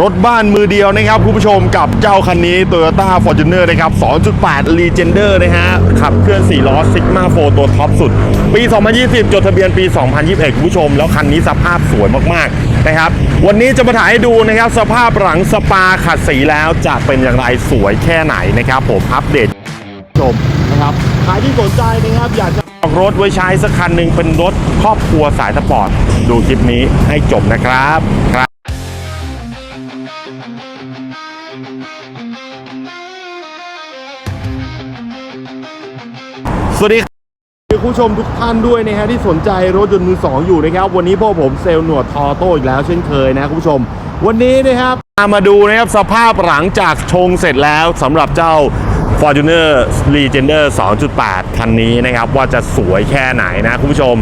รถบ้านมือเดียวนะครับคุณผู้ชมกับเจ้าคันนี้ Toyota Fortuner นะครับ 2.8 Legender นะฮะ ขับเคลื่อน 4 ล้อ Sigma 4 ตัวท็อปสุด ปี 2020 จดทะเบียนปี 2021 คุณผู้ชม แล้วคันนี้สภาพสวยมาก ๆ นะครับ วันนี้จะมาถ่ายให้ดูนะครับ สภาพหลังสปาขัดสีแล้วจะเป็นอย่างไรสวยแค่ไหนนะครับ ผมอัปเดตชมนะครับใครที่สนใจนะครับอยากจะออกรถไว้ใช้สักคันหนึ่งเป็นรถครอบครัวสายสปอร์ต ดูคลิปนี้ให้จบนะครับ สวัสดีครับคุณผู้ชมทุกท่านด้วยนะฮะที่สนใจรถยนต์มือสองอยู่นะครับวันนี้พวกผมเซลล์หนวดทอโต้อีกแล้วเช่นเคยนะคุณผู้ชม วันนี้นะครับมาดูนะครับสภาพหลังจากชงเสร็จแล้วสำหรับเจ้า Fortuner Legender 2.8 คันนี้นะครับ ว่าจะสวยแค่ไหนนะคุณผู้ชม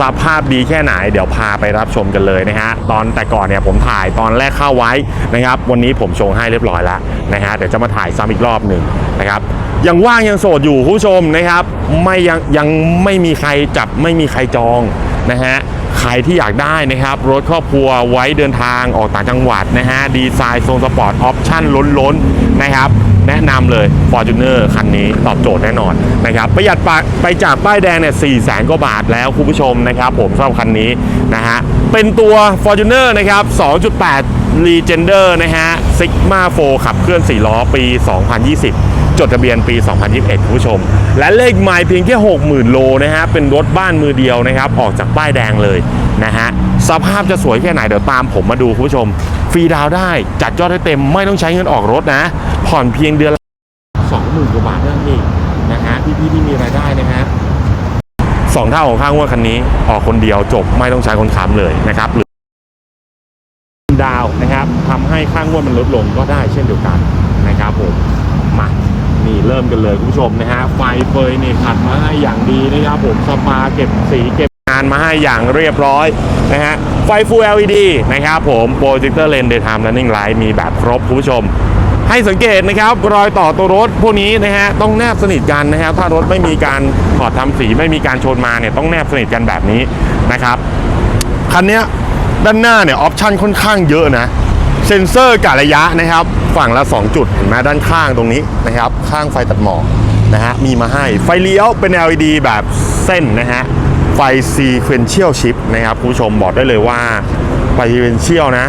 สภาพดีแค่ไหน เดี๋ยวพาไปรับชมกันเลยนะฮะตอนแต่ก่อนเนี่ยผมถ่ายตอนแรกเข้าไว้นะครับวันนี้ผมชงให้เรียบร้อยแล้วนะฮะเดี๋ยวจะมาถ่ายซ้ำอีกรอบหนึ่งนะครับยังว่างยังโสดอยู่คุณผู้ชมนะครับ ไม่ยังยังไม่มีใครจับไม่มีใครจองนะฮะใครที่อยากได้นะครับรถครอบครัวไว้เดินทางออกต่างจังหวัดนะฮะดีไซน์ทรงสปอร์ตออปชั่นล้นๆนะครับ แนะนำเลย Fortuner คันนี้ตอบโจทย์แน่นอนนะครับประหยัดไปจากป้ายแดงเนี่ย4แสนกว่าบาทแล้วคุณผู้ชมนะครับผมสำหรับคันนี้นะฮะเป็นตัว Fortuner นะครับ 2.8 Legender นะฮะ Sigma 4ขับเคลื่อน 4 ล้อปี 2020จดทะเบียนปี 2021 คุณผู้ชม และเลขไมล์เพียงแค่ 60,000 โลนะฮะ เป็นรถบ้านมือเดียวนะครับ ออกจากป้ายแดงเลยนะฮะ สภาพจะสวยแค่ไหน เดี๋ยวตามผมมาดูคุณผู้ชม ฟรีดาวได้ จัดยอดให้เต็ม ไม่ต้องใช้เงินออกรถนะ ผ่อนเพียงเดือนละ20,000กว่าบาทเท่านั้นเองนะฮะพี่ๆที่มีรายได้นะฮะสองเท่าของค่างวดคันนี้ ออกคนเดียวจบไม่ต้องใช้คนค้ำเลยนะครับดาวนะครับทำให้ค่างวดมันลดลงก็ได้เช่นเดียวกันนะครับผมมานี่เริ่มกันเลยคุณผู้ชมนะฮะไฟเฟยนี่ขัดมาให้อย่างดีนะครับผมสปาเก็บสีเก็บงานมาให้อย่างเรียบร้อยนะฮะไฟ Full LED นะครับผมโปรเจคเตอร์เลน Daytime Running Light มีแบบครบคุณผู้ชม ให้สังเกตนะครับรอยต่อตัวรถพวกนี้นะฮะต้องแนบสนิทกันนะครับ ถ้ารถไม่มีการถอดทำสีไม่มีการชนมาเนี่ยต้องแนบสนิทกันแบบนี้นะครับคันนี้ด้านหน้าเนี่ยออปชันค่อนข้างเยอะนะเซ็นเซอร์กะระยะนะครับ ฝั่งละ 2 จุดเห็นไหมด้านข้างตรงนี้นะครับ ข้างไฟตัดหมอกนะฮะมีมาให้ไฟเลี้ยวเป็น LED แบบเส้นนะฮะไฟ Sequential Shift นะครับ คุณผู้ชมบอกได้เลยว่าไฟ Sequential นะ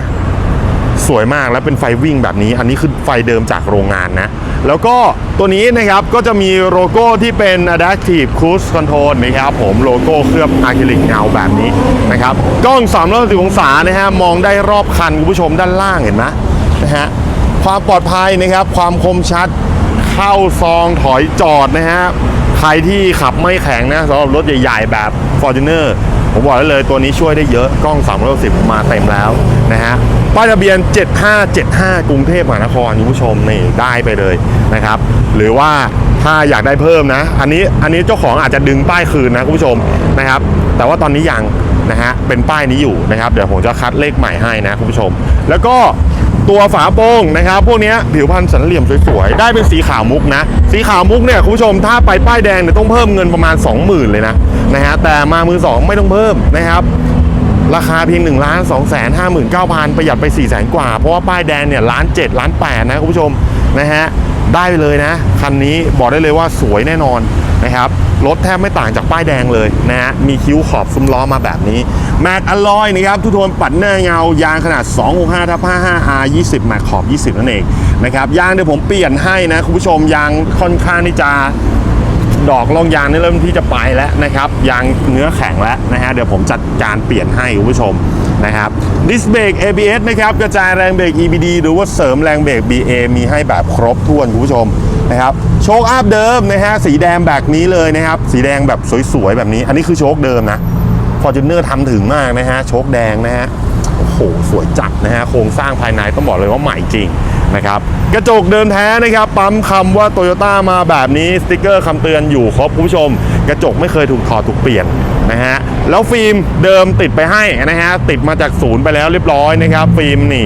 สวยมากและเป็นไฟวิ่งแบบนี้ อันนี้คือไฟเดิมจากโรงงานนะ แล้วก็ตัวนี้นะครับก็จะมีโลโก้ที่เป็น Adaptive Cruise Control นะครับผมโลโก้เคลือบอะคริลิกเงาแบบนี้นะครับกล้อง360องศานะฮะมองได้รอบคันคุณผู้ชมด้านล่างเห็นไหมนะฮะความปลอดภัยนะครับความคมชัดเข้าซองถอยจอดนะฮะใครที่ขับไม่แข็งนะสำหรับรถใหญ่ๆแบบ Fortuner ผมบอกได้เลยตัวนี้ช่วยได้เยอะกล้อง360มาเต็มแล้วนะฮะ ป้ายทะเบียน 7575 กรุงเทพมหานครคุณผู้ชมนี่ได้ไปเลยนะครับ หรือว่าถ้าอยากได้เพิ่มนะ อันนี้อันนี้เจ้าของอาจจะดึงป้ายคืนนะคุณผู้ชมนะครับ แต่ว่าตอนนี้ยังนะฮะเป็นป้ายนี้อยู่นะครับ เดี๋ยวผมจะคัดเลขใหม่ให้นะคุณผู้ชม แล้วก็ตัวฝาโปร่งนะครับ พวกนี้ผิวพรรณสันเหลี่ยมสวยๆ ได้เป็นสีขาวมุกนะ สีขาวมุกเนี่ยคุณผู้ชมถ้าไปป้ายแดงเนี่ยต้องเพิ่มเงินประมาณ 20,000 เลยนะนะฮะแต่มามือ 2 ไม่ต้องเพิ่มนะครับ ราคาเพียง1ล้าน2แสนห้าหมื่นเก้าพันประหยัดไป4ี่แสนกว่า เพราะว่าป้ายแดงเนี่ยล้านเจ็ดล้านแปดนะคุณผู้ชมนะฮะได้ไปเลยนะ คันนี้บอกได้เลยว่าสวยแน่นอนนะครับรถแทบไม่ต่างจากป้ายแดงเลยนะฮะมีคิ้วขอบซุ้มล้อมาแบบนี้แม็กอลลอยนะครับทุกทนปัดหน้าเงายางขนาด 265ทับ55 R 20แม็กขอบ 20 นั่นเองนะครับยางเดี๋ยวผมเปลี่ยนให้นะคุณผู้ชมยางค่อนข้างที่จะ ดอกลองยางนี่เริ่มที่จะไปแล้วนะครับยางเนื้อแข็งแล้วนะฮะเดี๋ยวผมจัดการเปลี่ยนให้คุณผู้ชมนะครับดิสเบรก ABS นะครับกระจายแรงเบรก EBD หรือว่าเสริมแรงเบรก BA มีให้แบบครบถ้วนคุณผู้ชมนะครับโชคอัพเดิมนะฮะสีแดงแบบนี้เลยนะครับสีแดงแบบสวยๆแบบนี้ อันนี้คือโชคเดิมนะ Fortuner ทำถึงมากนะฮะโชคแดงนะฮะโอ้โหสวยจัดนะฮะโครงสร้างภายในต้องบอกเลยว่าใหม่จริง นะครับกระจกเดินแท้นะครับปั๊มคำว่าโตโยต้ามาแบบนี้สติกเกอร์คำเตือนอยู่ครบคุณผู้ชม กระจกไม่เคยถูกถอดถูกเปลี่ยนนะฮะแล้วฟิล์มเดิมติดไปให้นะฮะติดมาจากศูนย์ไปแล้วเรียบร้อยนะครับฟิล์มนี่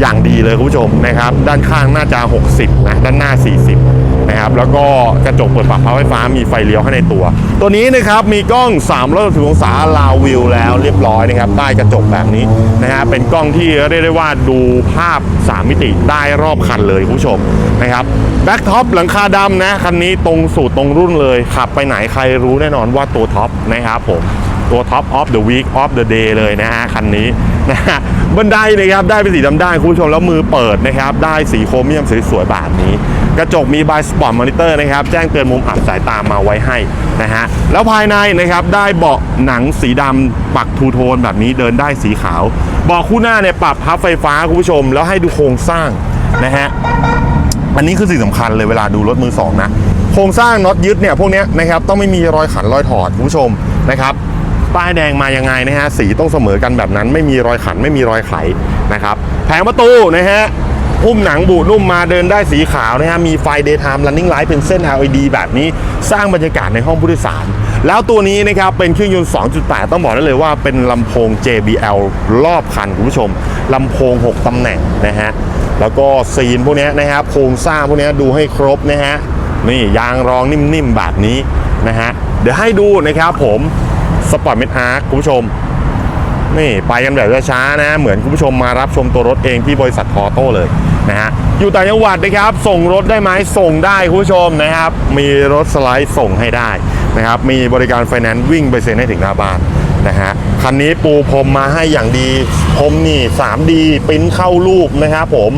อย่างดีเลยคุณผู้ชมนะครับด้านข้างน่าจะ 60นะด้านหน้า 40 นะครับแล้วก็กระจกเปิดปรับพับไฟฟ้ามีไฟเลี้ยวให้ในตัว ตัวนี้นะครับมีกล้อง360องศาลาววิวแล้วเรียบร้อยนะครับใต้กระจกแบบนี้นะฮะเป็นกล้องที่เรียกได้ว่าดูภาพ 3 มิติได้รอบคันเลยคุณผู้ชมนะครับแบ็คท็อปหลังคาดำนะคันนี้ตรงสูตรตรงรุ่นเลยขับไปไหนใครรู้แน่นอนว่าตัวท็อปนะครับผมตัว Top of the Week of the Day เลยนะฮะคันนี้นะฮะ บันไดนะครับได้เป็นสีดำด้านคุณผู้ชมแล้วมือเปิดนะครับได้สีโครเมียมสวยๆแบบนี้ กระจกมีบายสปอร์ตมอนิเตอร์นะครับแจ้งเตือนมุมอับสายตามาไว้ให้นะฮะแล้วภายในนะครับได้เบาะหนังสีดำปักทูโทนแบบนี้เดินได้สีขาวเบาะคู่หน้าเนี่ยปรับพับไฟฟ้าคุณผู้ชม แล้วให้ดูโครงสร้างนะฮะอันนี้คือสิ่งสำคัญเลยเวลาดูรถมือสองนะโครงสร้างน็อตยึดเนี่ยพวกนี้นะครับต้องไม่มีรอยขันรอยถอดคุณผู้ชมนะครับ ป้ายแดงมายังไงนะฮะสีต้องเสมอกันแบบนั้นไม่มีรอยขันไม่มีรอยไขนะครับแผงประตูนะฮะหุ้มหนังบูดนุ่มมาเดินได้สีขาวนะฮะมีไฟ daytime running light เป็นเส้น LED แบบนี้สร้างบรรยากาศในห้องผู้โดยสาร แล้วตัวนี้นะครับเป็นเครื่องยนต์ 2.8 ต้องบอกได้เลยว่าเป็นลำโพง JBL รอบคันคุณผู้ชมลำโพง 6ตำแหน่งนะฮะแล้วก็ซีนพวกนี้นะครับโครงสร้างพวกนี้ดูให้ครบนะฮะนี่ยางรองนิ่มๆแบบนี้นะฮะเดี๋ยวให้ดูนะครับผม สปอร์ตเมทอาร์คุณผู้ชม นี่ไปกันแบบช้าๆนะ เหมือนคุณผู้ชมมารับชมตัวรถเองที่บริษัททอโต้เลยนะฮะอยู่ต่างจังหวัดนะครับ ส่งรถได้ไหมส่งได้คุณผู้ชมนะครับ มีรถสไลด์ส่งให้ได้นะครับ มีบริการไฟแนนซ์วิ่งไปเซ็นให้ถึงหน้าบ้านนะฮะคันนี้ปูพรมมาให้อย่างดีพรมนี่ 3D ปริ้นเข้ารูปนะครับผม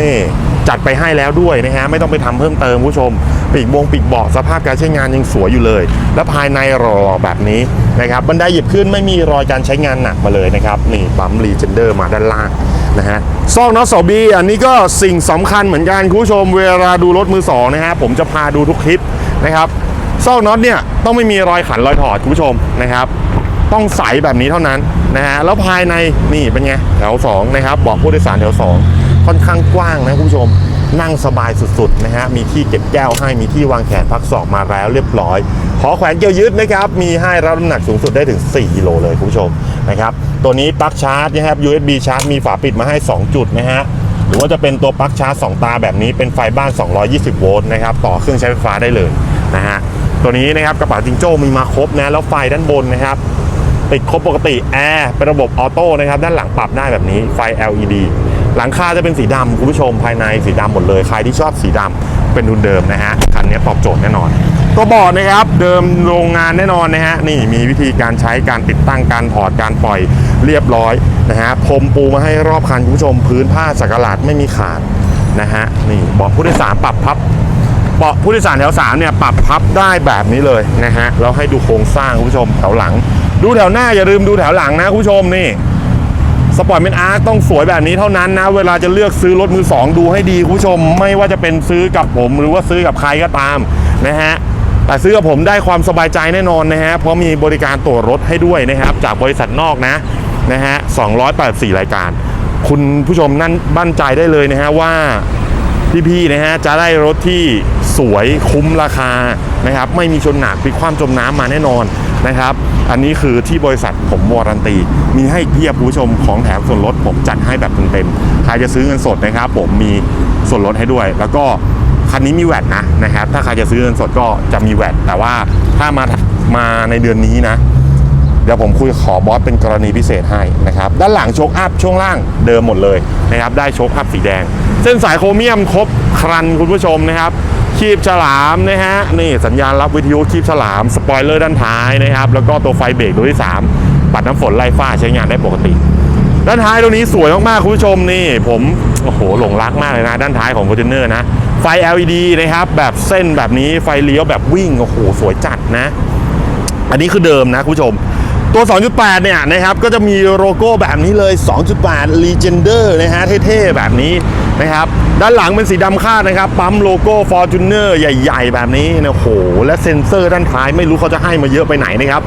นี่จัดไปให้แล้วด้วยนะฮะไม่ต้องไปทำเพิ่มเติมคุณผู้ชม ปีกบงปีกบาะสภาพการใช้งานยังสวยอยู่เลย และภายในรอแบบนี้นะครับบันไดหยิบขึ้นไม่มีรอยการใช้งานหนักมาเลยนะครับนี่ปั๊มรีเจนเดอร์มาด้านล่างนะฮะซอกน็อตสอบีอันนี้ก็สิ่งสำคัญเหมือนกันคุณผู้ชมเวลาดูรถมือสองนะฮะผมจะพาดูทุกคลิปนะครับซอกน็อตเนี่ยต้องไม่มีรอยขันรอยถอดคุณผู้ชมนะครับ ต้องใสแบบนี้เท่านั้นนะฮะแล้วภายในนี่เป็นไงแถว2นะครับเบอกผู้โดยสารแถว 2 ค่อนข้างกว้างนะคุณผู้ชม นั่งสบายสุดๆนะฮะมีที่เก็บแก้วให้มีที่วางแขนพักศอกมาแล้วเรียบร้อยขอแขวนเกี่ยวยึดนะครับมีให้รับน้ำหนักสูงสุดได้ถึง 4กิโลเลยคุณผู้ชมนะครับตัวนี้ปลั๊กชาร์จนะครับ USB ชาร์จมีฝาปิดมาให้ 2 จุดนะฮะหรือว่าจะเป็นตัวปลั๊กชาร์จ 2 ตาแบบนี้เป็นไฟบ้าน 220 โวลต์นะครับต่อเครื่องใช้ไฟฟ้าได้เลยนะฮะตัวนี้นะครับกระเป๋าจิงโจ้มีมาครบนะแล้วไฟด้านบนนะครับติดครบปกติแอร์เป็นระบบออโต้นะครับด้านหลังปรับได้แบบนี้ไฟ LED หลังคาจะเป็นสีดำคุณผู้ชมภายในสีดำหมดเลย ใครที่ชอบสีดำเป็นทุนเดิมนะฮะคันนี้ตอบโจทย์แน่นอนตัวบอร์ดนะครับเดิมโรงงานแน่นอนนะฮะนี่มีวิธีการใช้การติดตั้งการถอดการปล่อยเรียบร้อยนะฮะพรมปูมาให้รอบคันคุณผู้ชม พื้นผ้าสักหลาดไม่มีขาดนะฮะนี่เบาะผู้โดยสารปรับพับเบาะผู้โดยสารแถว3เนี่ยปรับพับได้แบบนี้เลยนะฮะแล้วให้ดูโครงสร้างคุณผู้ชมแถวหลัง ดูแถวหน้าอย่าลืมดูแถวหลังนะคุณผู้ชมนี่ สปอร์ตเมนอาร์ต้องสวยแบบนี้เท่านั้นนะ เวลาจะเลือกซื้อรถมือสองดูให้ดีคุณผู้ชม ไม่ว่าจะเป็นซื้อกับผมหรือว่าซื้อกับใครก็ตามนะฮะแต่ซื้อกับผมได้ความสบายใจแน่นอนนะฮะเพราะมีบริการตรวจรถให้ด้วยนะครับจากบริษัทนอกนะนะฮะ284 รายการ คุณผู้ชมนั่นบั่นใจได้เลยนะฮะว่าพี่ๆนะฮะจะได้รถที่สวยคุ้มราคานะครับไม่มีชนหนักพลิคว่ำจมน้ำมาแน่นอน นะครับ อันนี้คือที่บริษัทผมวารันตี มีให้เพียบผู้ชมของแถมส่วนลดผมจัดให้แบบเต็มๆใครจะซื้อเงินสดนะครับ ผมมีส่วนลดให้ด้วย แล้วก็คันนี้มีแวดนะนะครับ ถ้าใครจะซื้อเงินสดก็จะมีแวดแต่ว่าถ้ามามาในเดือนนี้นะ เดี๋ยวผมคุยขอบอสเป็นกรณีพิเศษให้นะครับ ด้านหลังโชคอัพช่วงล่างเดิมหมดเลยนะครับ ได้โชคอัพสีแดง เส้นสายโครเมียมครบครันคุณผู้ชมนะครับ คีบฉลามนะฮะนี่สัญญาณรับวิทยุคีบฉลามสปอยเลอร์ด้านท้ายนะครับ แล้วก็ตัวไฟเบรกตัวที่ 3 ปัดน้ำฝนไล่ฟ้าใช้งานได้ปกติ ด้านท้ายตรงนี้สวยมากๆคุณผู้ชมนี่ผมโอ้โหหลงรักมากเลยนะ ด้านท้ายของ f o r t u n e r นะ ไฟ LED นะครับ แบบเส้นแบบนี้ไฟเลี้ยวแบบวิ่งโอ้โหสวยจัดนะ อันนี้คือเดิมนะคุณผู้ชมตัว 2.8 เนี่ยนะครับ ก็จะมีโลโก้แบบนี้เลย 2.8 Legender นะฮะ เท่ ๆ แบบนี้ นะครับ ด้านหลังเป็นสีดำคาดนะครับ ปั๊มโลโก้ Fortuner ใหญ่ ๆ แบบนี้นะโห และเซ็นเซอร์ด้านท้ายไม่รู้เขาจะให้มาเยอะไปไหนนะครับ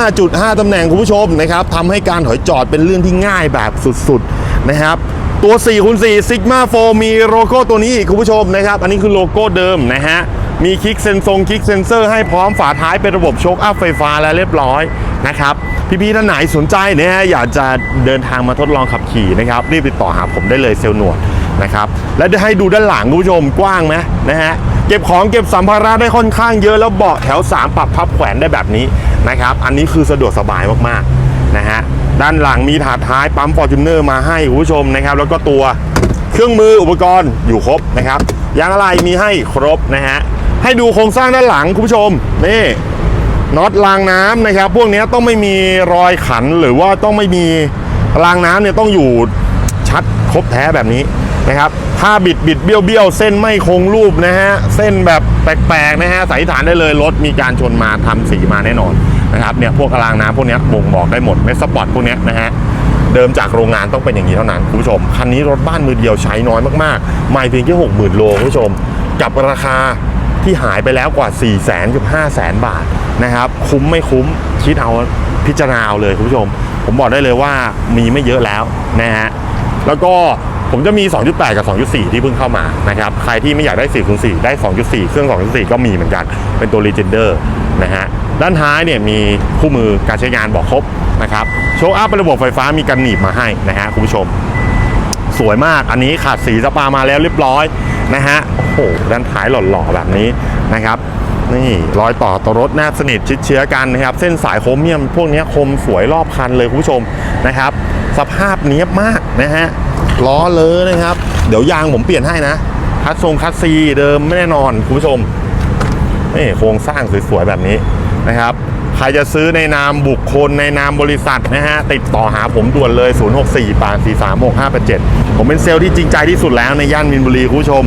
5.5 ตำแหน่งคุณผู้ชมนะครับทำให้การถอยจอดเป็นเรื่องที่ง่ายแบบสุดๆนะครับตัว4คูณ4 Sigma 4มีโลโก้ตัวนี้อีกคุณผู้ชมนะครับ อันนี้คือโลโก้เดิมนะฮะ มีคลิกเซนซงคลิกเซนเซอร์ให้พร้อมฝาท้ายเป็นระบบโชคอัพไฟฟ้าแล้วเรียบร้อยนะครับ พี่ๆท่านไหนสนใจนะฮะอยากจะเดินทางมาทดลองขับขี่นะครับ รีบติดต่อหาผมได้เลยเซลล์หนวด นะครับ และจะให้ดูด้านหลังคุณผู้ชมกว้างไหมนะฮะเก็บของเก็บสัมภาระได้ค่อนข้างเยอะแล้วเบาะแถว 3 ปรับพับแขวนได้แบบนี้นะครับ อันนี้คือสะดวกสบายมากๆนะฮะด้านหลังมีถาดท้ายปั๊มฟอร์จูเนอร์มาให้คุณผู้ชมนะครับ แล้วก็ตัวเครื่องมืออุปกรณ์อยู่ครบนะครับยางอะไรมีให้ครบนะฮะให้ดูโครงสร้างด้านหลังคุณผู้ชมนี่น็อตรางน้ำนะครับ พวกนี้ต้องไม่มีรอยขันหรือว่าต้องไม่มีรางน้ำเนี่ยต้องอยู่ชัดครบแท้แบบนี้ นะครับถ้าบิดบิดเบี้ยวเบี้ยวเส้นไม่คงรูปนะฮะเส้นแบบแปลกๆนะฮะสันนิษฐานได้เลยรถมีการชนมาทำสีมาแน่นอนนะครับเนี่ยพวกกรางน้ำพวกนี้บ่งบอกได้หมดเมสปอร์ตพวกนี้นะฮะเดิมจากโรงงานต้องเป็นอย่างนี้เท่านั้นคุณผู้ชม คันนี้รถบ้านมือเดียวใช้น้อยมากๆ ไม่เพียงแค่หกหมื่นโลคุณผู้ชม กับราคาที่หายไปแล้วกว่า 4 0 0แสนกับ5 0 0แสนบาทนะครับ คุ้มไม่คุ้มคิดเอาพิจารณาเอาเลยคุณผู้ชม ผมบอกได้เลยว่ามีไม่เยอะแล้วนะฮะแล้วก็ ผมจะมี 2.8 กับ 2.4 ที่เพิ่งเข้ามานะครับ ใครที่ไม่อยากได้4คูณ4ได้ 2.4 เครื่อง 2.4 ก็มีเหมือนกัน เป็นตัว Legender นะฮะ ด้านท้ายเนี่ยมีคู่มือการใช้งานบอกครบนะครับ โชว์อัพระบบไฟฟ้ามีกันหนีบมาให้นะฮะคุณผู้ชม สวยมาก อันนี้ขาดสีสปามาแล้วเรียบร้อยนะฮะ โอ้โห ด้านท้ายหล่อๆแบบนี้นะครับนี่รอยต่อตัวรถแนบสนิทชิดเชื้อกันนะครับ เส้นสายโครเมียม พวกนี้คมสวยรอบคันเลยคุณผู้ชมนะครับ สภาพเนี้ยบมากนะฮะ ล้อเลยนะครับ เดี๋ยวยางผมเปลี่ยนให้นะ คัดทรงคัดซีเดิมไม่แน่นอนคุณผู้ชมนี่โครงสร้างสวยๆแบบนี้นะครับ ใครจะซื้อในนามบุคคลในนามบริษัทนะฮะ ติดต่อหาผมด่วนเลย 064 8 4 3 6 5 8 7 ผมเป็นเซลล์ที่จริงใจที่สุดแล้วในย่านมินบุรีคุณผู้ชม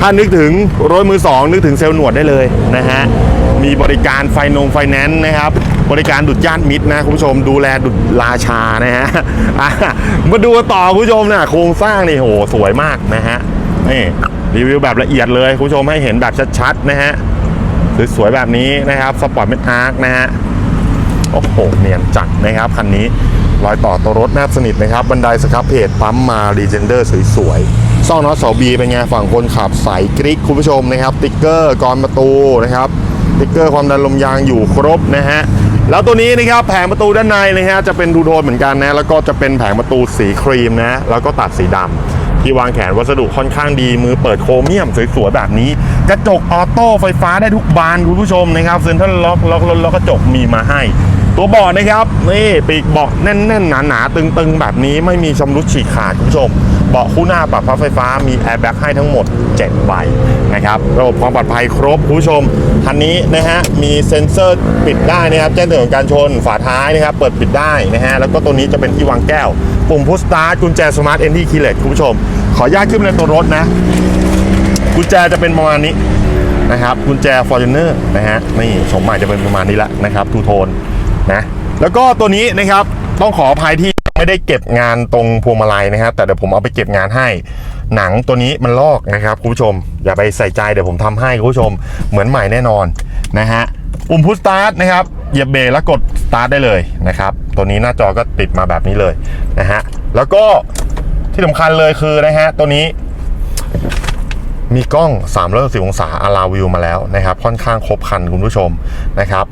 ถ้านึกถึงรถมือสองนึกถึงเซลล์หนวดได้เลยนะฮะ มีบริการไฟนงไฟแนนซ์นะครับ บริการดุดย่านมิตรนะคุณผู้ชมดูแลดุดราชานะฮะมาดูต่อคุณผู้ชมนะโครงสร้างนี่โหสวยมากนะฮะนี่รีวิวแบบละเอียดเลยคุณผู้ชมให้เห็นแบบชัดๆนะฮะสวยๆแบบนี้นะครับสปอร์ตเมทอาร์คนะฮะโอ้โหเนียนจัดนะครับคันนี้รอยต่อตัวรถแนบสนิทนะครับ บันไดสครับเพจปั๊มมารีเจนเดอร์สวยๆซ่องน็อตเสาบีเป็นไงฝั่งคนขับใสกริกคุณผู้ชมนะครับ ติ๊กเกอร์กรอนประตูนะครับ ติ๊กเกอร์ความดันลมยางอยู่ครบนะฮะ แล้วตัวนี้นะครับแผงประตูด้านในนะฮะจะเป็นทูโทนเหมือนกันนะแล้วก็จะเป็นแผงประตูสีครีมนะแล้วก็ตัดสีดำที่วางแขนวัสดุค่อนข้างดีมือเปิดโครเมียมสวยๆแบบนี้ กระจกออโต้ไฟฟ้าได้ทุกบานคุณผู้ชมนะครับเซ็นทรัลล็อกล็อกล็อกกระจกมีมาให้ ตัวเบาะนะครับนี่ปีกเบาะแน่นๆหนาๆตึงๆ แบบนี้ไม่มีชำรุดฉีกขาดคุณผู้ชมเบาะคู่หน้าปรับพับไฟฟ้ามีแอร์แบ็กให้ทั้งหมด 7 ใบนะครับระบบความปลอดภัยครบคุณผู้ชมคันนี้นะฮะมีเซ็นเซอร์ปิดได้นะครับแจ้งเตือนการชนฝาท้ายนะครับเปิดปิดได้นะฮะแล้วก็ตัวนี้จะเป็นที่วางแก้ว ปุ่มพุชสตาร์ทกุญแจสมาร์ทเอนดี้คีเลตคุณผู้ชม ขออนุญาตขึ้นในตัวรถนะกุญแจจะเป็นประมาณนี้นะครับกุญแจ f o r t u n e r นะฮะนี่ชมใหม่จะเป็นประมาณนี้ละนะครับทูโทน นะแล้วก็ตัวนี้นะครับต้องขออภัยที่ไม่ได้เก็บงานตรงพวงมาลัยนะครับ แต่เดี๋ยวผมเอาไปเก็บงานให้ หนังตัวนี้มันลอกนะครับคุณผู้ชม อย่าไปใส่ใจเดี๋ยวผมทำให้คุณผู้ชมเหมือนใหม่แน่นอนนะฮะปุ่มพุชสตาร์ทนะครับเหยียบเบรกแล้วกดสตาร์ทได้เลยนะครับตัวนี้หน้าจอก็ติดมาแบบนี้เลยนะฮะแล้วก็ที่สำคัญเลยคือนะฮะตัวนี้มีกล้อง3 6 0องศาอาราวิวมาแล้วนะครับ ค่อนข้างครบครันคุณผู้ชมนะครับ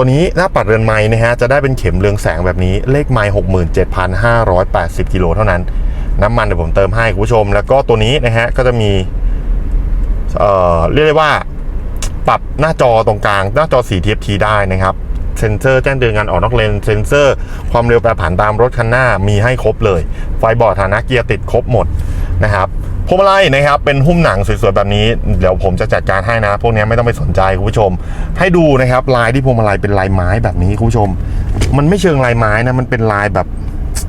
ตัวนี้หน้าปัดเรือนไม้นะฮะจะได้เป็นเข็มเรืองแสงแบบนี้เลขไม้67,580กิโลเท่านั้น น้ำมันเดี๋ยวผมเติมให้คุณผู้ชม แล้วก็ตัวนี้นะฮะก็จะมีเอ่อเรียกได้ว่าปรับหน้าจอตรงกลาง หน้าจอสี TFT ได้นะครับเซ็นเซอร์แจ้งเตือนงานออกนอกเลนเซ็นเซอร์ความเร็วแปรผันตามรถคันหน้ามีให้ครบเลย ไฟบอร์ดฐานะเกียร์ติดครบหมดนะครับ พวงมาลัยนะครับเป็นหุ้มหนังสวยๆแบบนี้เดี๋ยวผมจะจัดการให้นะ พวกนี้ไม่ต้องไปสนใจคุณผู้ชม ให้ดูนะครับลายที่พวงมาลัยเป็นลายไม้แบบนี้คุณผู้ชม มันไม่เชิงลายไม้นะมันเป็นลายแบบ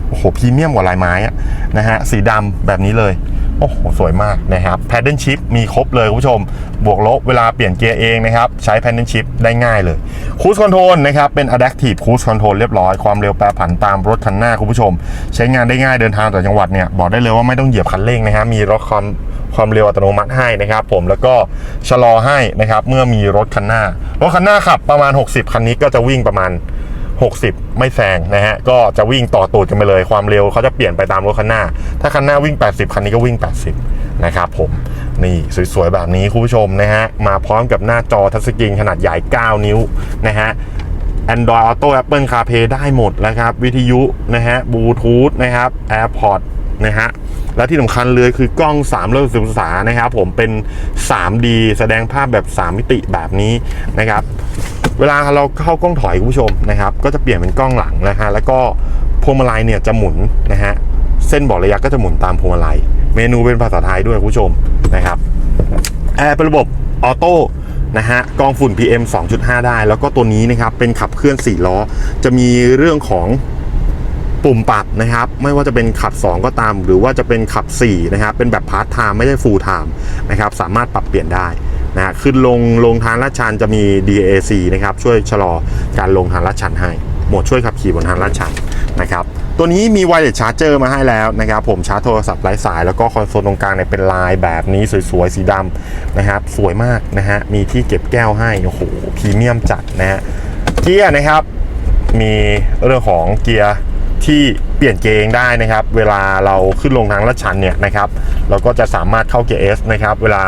โอ้โหพรีเมียมกว่าลายไม้อะนะฮะสีดำแบบนี้เลย โอ้โห สวยมากนะครับแพดเดิลชิพมีครบเลยคุณผู้ชม บวกลบเวลาเปลี่ยนเกียร์เองนะครับ ใช้แพดเดิลชิพได้ง่ายเลยคูสคอนโทรลนะครับ เป็น Adaptive Cruise Control เรียบร้อย ความเร็วแปรผันตามรถคันหน้าคุณผู้ชม ใช้งานได้ง่ายเดินทางต่างจังหวัดเนี่ย บอกได้เลยว่าไม่ต้องเหยียบคันเร่งนะฮะมีรถความความเร็วอัตโนมัติให้นะครับ ผมแล้วก็ชะลอให้นะครับ เมื่อมีรถคันหน้ารถคันหน้าขับประมาณ 60 คันนี้ก็จะวิ่งประมาณ 60 ไม่แซงนะฮะ ก็จะวิ่งต่อตูดกันไปเลย ความเร็วเขาจะเปลี่ยนไปตามรถคันหน้า ถ้าคันหน้าวิ่ง 80 คันนี้ก็วิ่ง 80 นะครับผม นี่สวยๆ แบบนี้คุณผู้ชมนะฮะ มาพร้อมกับหน้าจอทัชสกรีนขนาดใหญ่ 9 นิ้วนะฮะ Android Auto Apple CarPlay ได้หมดแล้วครับ วิทยุนะฮะบลูทูธนะครับ AirPods นะฮะและที่สำคัญเลยคือกล้อง3 6 0องศานะครับผมเป็น 3D แสดงภาพแบบ 3 มิติแบบนี้นะครับ เวลาเราเข้ากล้องถอยคุณผู้ชมนะครับ ก็จะเปลี่ยนเป็นกล้องหลังนะฮะแล้วก็พวงมาลัยเนี่ยจะหมุนนะฮะเส้นบอกระยะก็จะหมุนตามพวงมาลัย เมนูเป็นภาษาไทยด้วยคุณผู้ชมนะครับแอร์เป็นระบบออโต้นะฮะกองฝุ่น PM 2.5 ได้ แล้วก็ตัวนี้นะครับเป็นขับเคลื่อน 4 ล้อ จะมีเรื่องของปุ่มปรับนะครับ ไม่ว่าจะเป็นขับ 2 ก็ตาม หรือว่าจะเป็นขับ4นะครับเป็นแบบพาร์ทไทม์ไม่ใช่ฟูลไทม์นะครับสามารถปรับเปลี่ยนได้ นะขึ้นลงลงทางลาดชันจะมี DAC นะครับช่วยชะลอการลงทางลาดชันให้หมดช่วยขับขี่บนทางลาดชันนะครับตัวนี้มีไวเลสชาร์จเจอร์มาให้แล้วนะครับผมชาร์จโทรศัพท์ไร้สาย แล้วก็คอนโซลตรงกลางเนี่ยเป็นลายแบบนี้สวยๆ สีดำนะครับสวยมากนะฮะมีที่เก็บแก้วให้โอ้โหพรีเมียมจัดนะฮะเกียร์นะครับมีเรื่องของเกียร์ที่เปลี่ยนเกียร์เองได้นะครับ เวลาเราขึ้นลงทางลาดชันเนี่ยนะครับเราก็จะสามารถเข้าเกียร์ S นะครับเวลา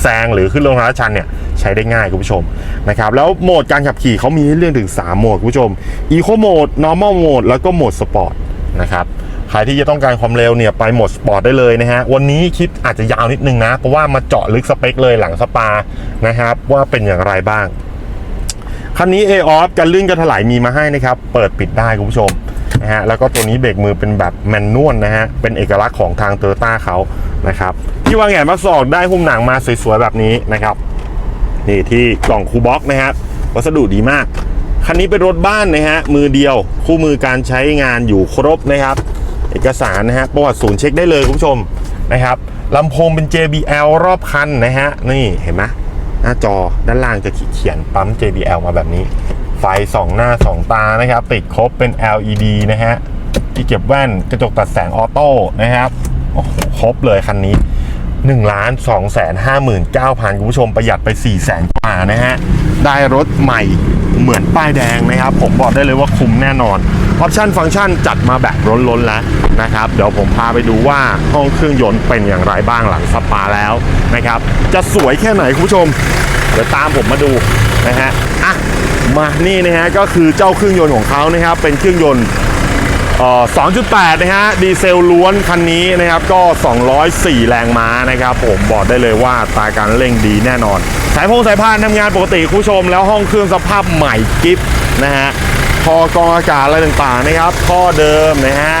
แซงหรือขึ้นลงทางชันเนี่ยใช้ได้ง่ายคุณผู้ชมนะครับแล้วโหมดการขับขี่เขามีให้เลือกถึง 3 โหมดคุณผู้ชม Eco Mode Normal Mode แล้วก็โหมด Sport นะครับใครที่จะต้องการความเร็วเนี่ยไปโหมดสปอร์ตได้เลยนะฮะวันนี้คลิปอาจจะยาวนิดนึงนะ เพราะว่ามาเจาะลึกสเปคเลยหลังสปานะครับว่าเป็นอย่างไรบ้างคันนี้ a ออฟกันลื่นกันถลายมีมาให้นะครับ เปิดปิดได้คุณผู้ชม นะฮะแล้วก็ตัวนี้เบรกมือเป็นแบบแมนนวลนะฮะเป็นเอกลักษณ์ของทางโตโยต้าเขานะครับที่วางแหงมาสอกได้หุ้มหนังมาสวยๆแบบนี้นะครับนี่ที่กล่องคูบ็อกนะฮะวัสดุดีมากคันนี้เป็นรถบ้านนะฮะมือเดียว คู่มือการใช้งานอยู่ครบนะครับ เอกสารนะฮะประวัติศูนย์เช็คได้เลยคุณผู้ชมนะครับลำโพงเป็น JBL รอบคันนะฮะนี่เห็นไหม หน้าจอด้านล่างจะขีดเขียนปั๊ม JBL มาแบบนี้ ไฟสองหน้าสองตานะครับ ติดครบเป็น LED นะฮะที่เก็บแว่นกระจกตัดแสงออโต้นะครับโอ้โหครบเลยคันนี้1ล้าน2แสน5หมื่น9พันคุณผู้ชมประหยัดไป4แสนกว่านะฮะ ได้รถใหม่เหมือนป้ายแดงนะครับ ผมบอกได้เลยว่าคุ้มแน่นอน ออปชันฟังก์ชันจัดมาแบบล้นๆแล้วนะครับ เดี๋ยวผมพาไปดูว่าห้องเครื่องยนต์เป็นอย่างไรบ้างหลังสปาแล้วนะครับ จะสวยแค่ไหนคุณผู้ชม เดี๋ยวตามผมมาดูนะฮะอะมานี่นะฮะก็คือเจ้าเครื่องยนต์ของเขานะครับ เป็นเครื่องยนต์เอ่อ2.8 นะฮะ ดีเซลล้วนคันนี้นะครับ ก็ 204 แรงม้านะครับ ผมบอกได้เลยว่าตาการเร่งดีแน่นอน สายพงสายพานทำงานปกติคุณผู้ชม แล้วห้องเครื่องสภาพใหม่กิฟนะฮะ พอกองอากาศอะไรต่างๆนะครับท่อเดิมนะฮะ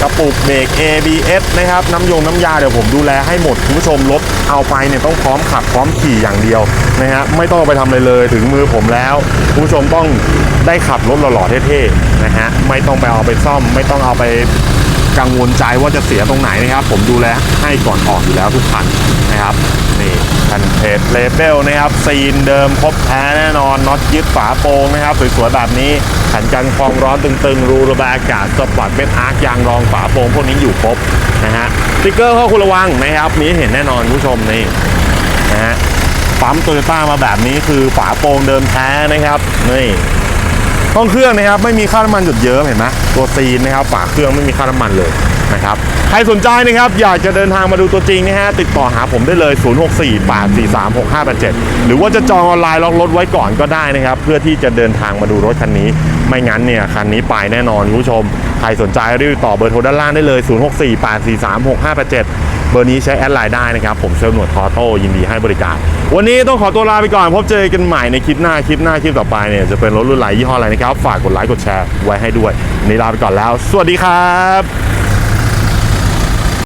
กระปุกเบรก ABS นะครับน้ำยงน้ำยาเดี๋ยวผมดูแลให้หมดคุณผู้ชมรถเอาไปเนี่ยต้องพร้อมขับพร้อมขี่อย่างเดียวนะฮะไม่ต้องไปทำอะไรเลยถึงมือผมแล้วคุณผู้ชมต้องได้ขับรถหล่อๆเท่ๆนะฮะไม่ต้องไปเอาไปซ่อม ไม่ต้องเอาไป กังวลใจว่าจะเสียตรงไหนนะครับ ผมดูแลให้ก่อนออกอยู่แล้วทุกคันนะครับนี่คันเพจเลเบลนะครับซีนเดิมครบแท้แน่นอนน็อตยึดฝาโปรงนะครับสวยๆแบบนี้ขันกันฟองร้อนตึงๆ รูระบายอากาศสปอร์ตเป็นอาร์คยางรองฝาโปรงพวกนี้อยู่ครบนะฮะสติ๊กเกอร์ข้อคุณระวังนะครับมีเห็นแน่นอนคุณผู้ชมนี่นะฮะปั๊มโตโยต้ามาแบบนี้คือฝาโปรงเดิมแท้นะครับนี่ ห้องเครื่องนะครับไม่มีค่าน้ำมันหยดเยิ้มเห็นไหมตัวซีนนะครับฝาเครื่องไม่มีค่าน้ำมันเลยนะครับใครสนใจนะครับอยากจะเดินทางมาดูตัวจริงนะฮะติดต่อหาผมได้เลย 0648436587 หรือว่าจะจองออนไลน์ล็อกรถไว้ก่อนก็ได้นะครับ เพื่อที่จะเดินทางมาดูรถคันนี้ ไม่งั้นเนี่ยคันนี้ไปแน่นอนคุณผู้ชม ใครสนใจรีบติดต่อเบอร์โทรด้านล่างได้เลย 0648436587 เบอร์นี้ใช้แอดไลน์ได้นะครับ ผมเซลล์หนวดทอโต้ยินดีให้บริการ วันนี้ต้องขอตัวลาไปก่อน พบเจอกันใหม่ในคลิปหน้าคลิปหน้าคลิปต่อไปเนี่ยจะเป็นรถรุ่นไหนยี่ห้ออะไรนะครับ ฝากกดไลค์กดแชร์ไว้ให้ด้วยวันนี้ลาไปก่อนแล้ว สวัสดีครับ